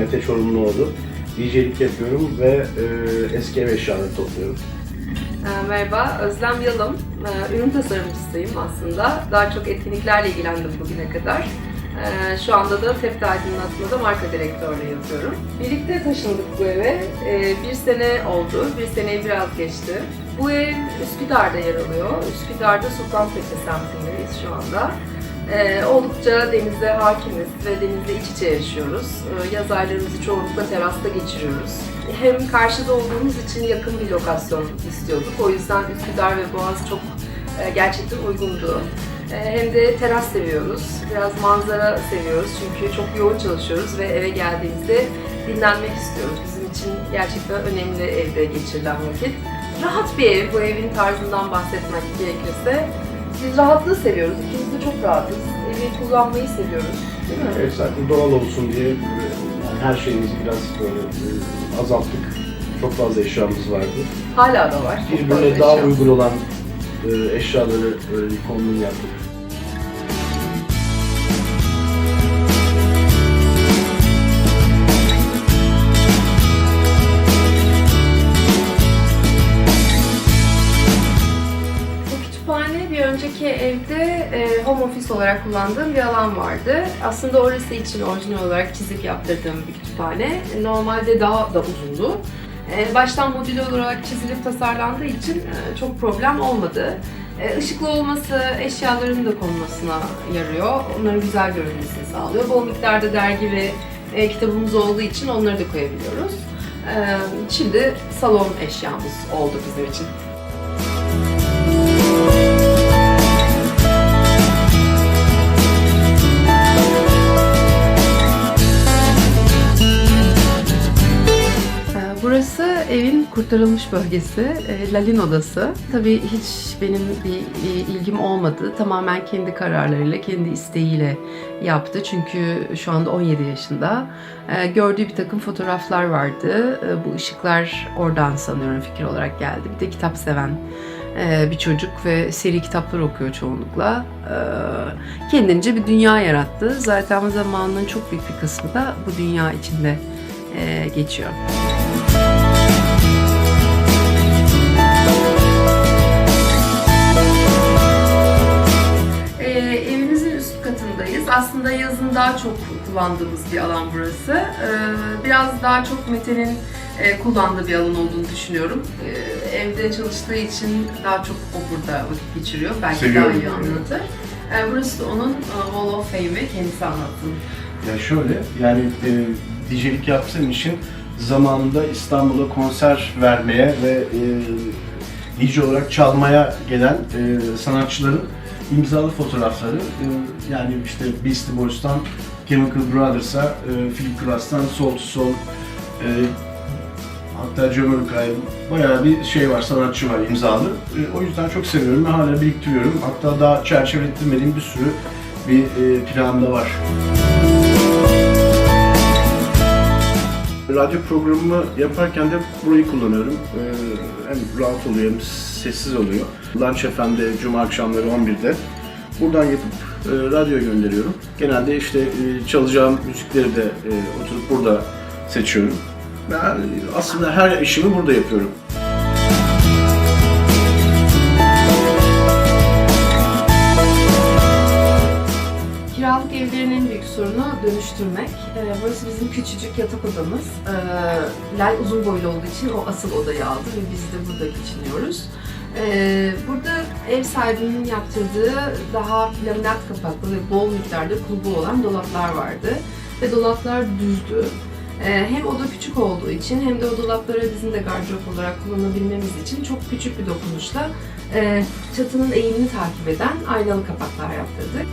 Mete Çorumluoğlu. DJ'lik yapıyorum ve e, eski ev eşyaları topluyorum. Ee, Merhaba, Özlem Yalım. Ee, Ürün tasarımcısıyım aslında. Daha çok etkinliklerle ilgilendim bugüne kadar. Ee, Şu anda da Tepte Aydınlatma'da marka direktörlüğü yapıyorum. Birlikte taşındık bu eve. Bir sene oldu, bir seneyi biraz geçti. Bu ev Üsküdar'da yer alıyor. Üsküdar'da Sultantepe semtindeyiz şu anda. Ee, oldukça denize hakimiz ve denizle iç içe yaşıyoruz. Ee, yaz aylarımızı çoğunlukla terasta geçiriyoruz. Hem karşıda olduğumuz için yakın bir lokasyon istiyorduk. O yüzden Üsküdar ve Boğaz çok e, gerçekten uygundu. E, hem de teras seviyoruz. Biraz manzara seviyoruz çünkü çok yoğun çalışıyoruz ve eve geldiğimizde dinlenmek istiyoruz. Bizim için gerçekten önemli evde geçirilen vakit. Rahat bir ev, bu evin tarzından bahsetmek gerekirse. Biz rahatlığı seviyoruz. İkimiz de çok rahatız. Evi kullanmayı seviyoruz. Değil mi? Evet, zaten doğal olsun diye her şeyimizi biraz böyle e, azalttık. Çok fazla eşyamız vardı. Hala da var. Birbirine daha eşya. uygun olan e, eşyaları e, kombin yaptık. Önceki evde e, home office olarak kullandığım bir alan vardı. Aslında orası için orijinal olarak çizip yaptırdığım bir kütüphane. Normalde daha da uzundu. E, baştan modül olarak çizilip tasarlandığı için e, çok problem olmadı. E, ışıklı olması eşyaların da konulmasına yarıyor. Onların güzel görünmesini sağlıyor. Bol miktarda dergi ve e, kitabımız olduğu için onları da koyabiliyoruz. E, şimdi salon eşyamız oldu bizim için. Kurtarılmış bölgesi, e, Lalin odası. Tabii hiç benim bir e, ilgim olmadı. Tamamen kendi kararlarıyla, kendi isteğiyle yaptı. Çünkü şu anda 17 yaşında. Ee, Gördüğü bir takım fotoğraflar vardı. Ee, Bu ışıklar oradan sanıyorum fikir olarak geldi. Bir de kitap seven e, bir çocuk ve seri kitaplar okuyor çoğunlukla. Kendince bir dünya yarattı. Zaten zamanının çok büyük bir kısmı da bu dünya içinde e, geçiyor. Aslında yazın daha çok kullandığımız bir alan burası. Ee, biraz daha çok Mete'nin e, kullandığı bir alan olduğunu düşünüyorum. Ee, evde çalıştığı için daha çok o burada vakit geçiriyor. Belki Seviyorum daha iyi yani. anlatır. Ee, burası da onun e, Wall of Fame'i kendisi anlattı. Ya şöyle, yani e, DJ'lik yaptığım için zamanında İstanbul'a konser vermeye ve e, DJ olarak çalmaya gelen e, sanatçıların imzalı fotoğrafları, e, yani işte Beastie Boys'tan Chemical Brothers'a, e, Philip Glass'tan Soul to Soul, e, hatta Jamiroquai bayağı bir şey var, sanatçı var imzalı. E, o yüzden çok seviyorum ve hala biriktiriyorum. Hatta daha çerçevelettirmediğim bir sürü bir e, planım var. Radyo programımı yaparken de burayı kullanıyorum. Ee, hem rahat oluyor hem sessiz oluyor. Lunch FM'de Cuma akşamları 11'de. Buradan yapıp e, radyoya gönderiyorum. Genelde işte e, çalacağım müzikleri de e, oturup burada seçiyorum. Ben aslında her işimi burada yapıyorum. Büyük sorunu dönüştürmek. Ee, burası bizim küçücük yatak odamız. Ee, Lal uzun boylu olduğu için o asıl odayı aldı ve biz de burada geçiniyoruz. Ee, burada ev sahibinin yaptırdığı daha laminat kapaklı ve bol miktarda kulbu olan dolaplar vardı. Ve dolaplar düzdü. Hem oda küçük olduğu için hem de o dolapları bizim de gardırop olarak kullanabilmemiz için çok küçük bir dokunuşla e, çatının eğimini takip eden aynalı kapaklar yaptırdık.